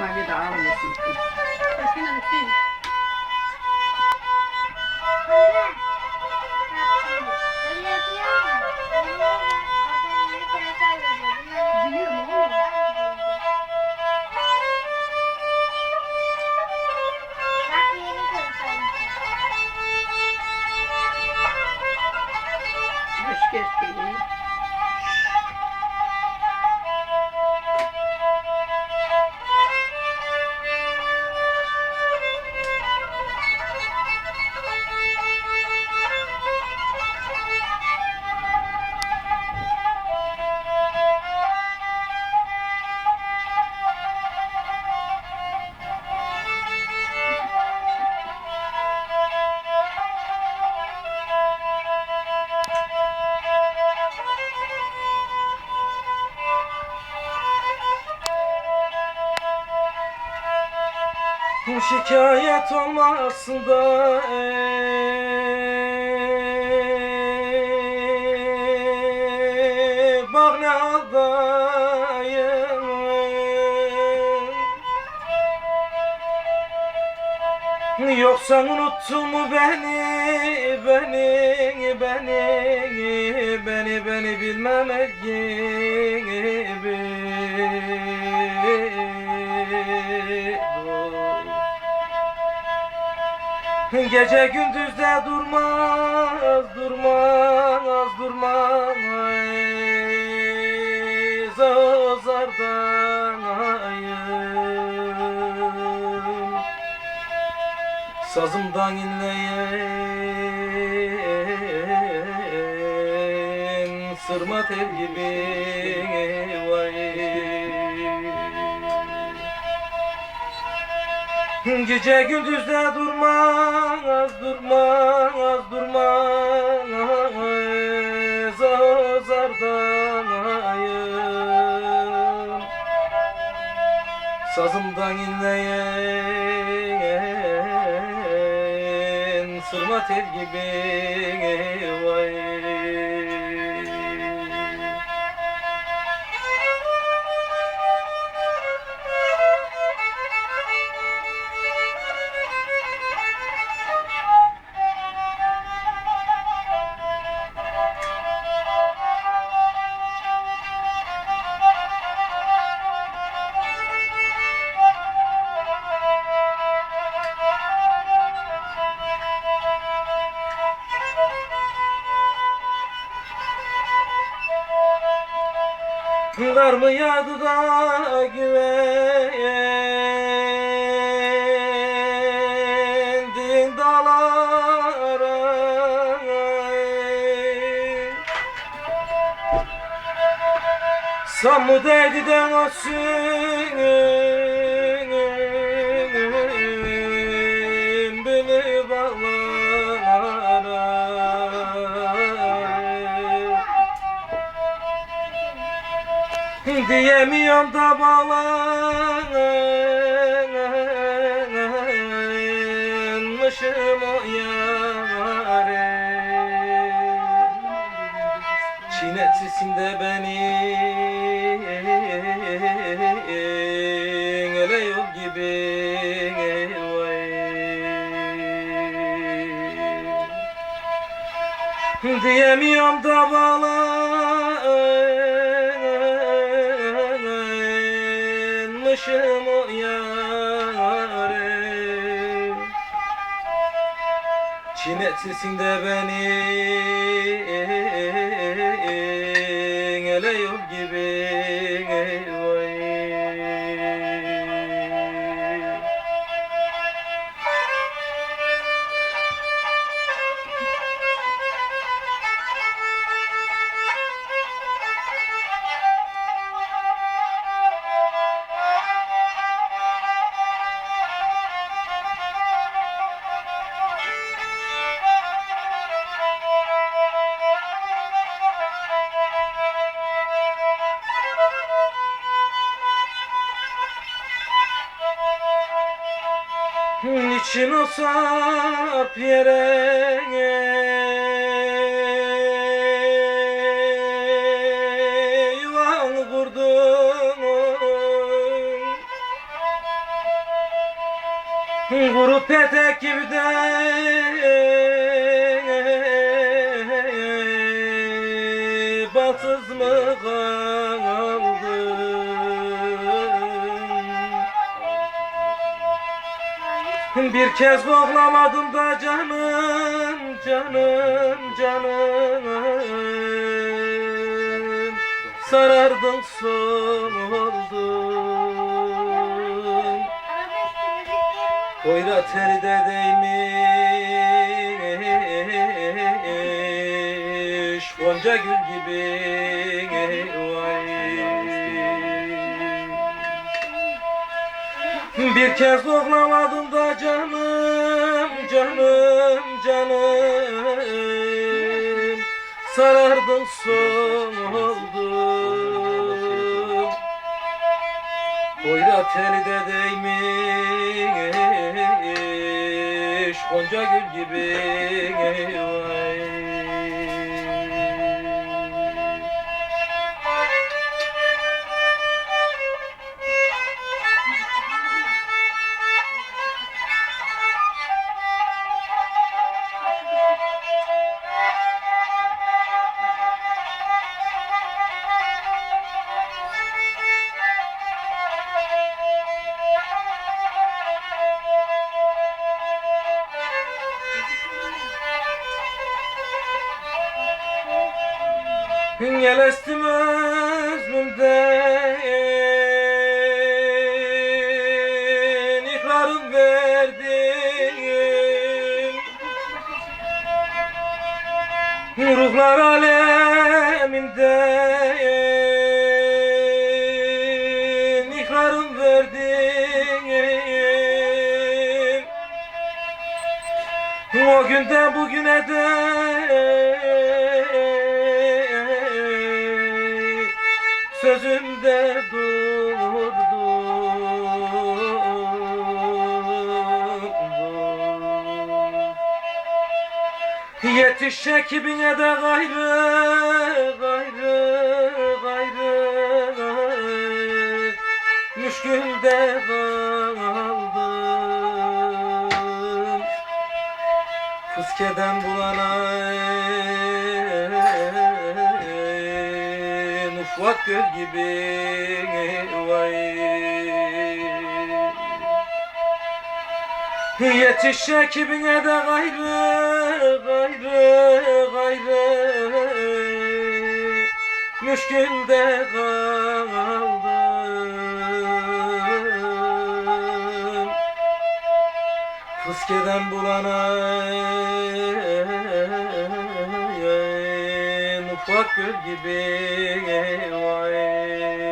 买给大儿子。快听那个信。Şikayet olmasın da ey, Bak ne haldayım Yoksa unuttun mu beni, beni, beni, beni, beni bilmemek gibi Gece gündüz de durmaz, durmaz, durmaz. Zazardan ayım Sazımdan inleyen Sırma tel gibi vay Gece gündüz de durmaz, Sazımdan inleyen Sırma tel gibi vay Kar mı yağdı da güvendin dağlara. Sam mı değdi de olsun Diyemiyorum da bağlanmışım o yâre. Çiğnetirsin de beni Öyle yol gibi. Diyemiyorum da bağlanmışım o yâre. Çiğnetirsin de beni Niçin o sarp yere yuvanı kurdun Grup etek gibi de Bir kez koklamadım da canım, canım, canım. Sarardın Arabesk müzik Koyra teri de değmiş Gonca gül gibi Bir kez koklamadım da canım, canım, canım. Sarardın soldun Koyra teli de değmiş Gonca gül gibi vay Gelestim özümden. İhlarım verdim. Ruhlar aleminden. İhlarım verdim. O günden bugüne de durdum. Yetiş ekibine de gayrı, gayrı, gayrı Müşkülde kaldım Fıskeden bulana Göl gibi vay. Yetiş ekibine de gayrı gayrı gayrı. Müşkülde kaldım Fıskeden bulana gül gibi vay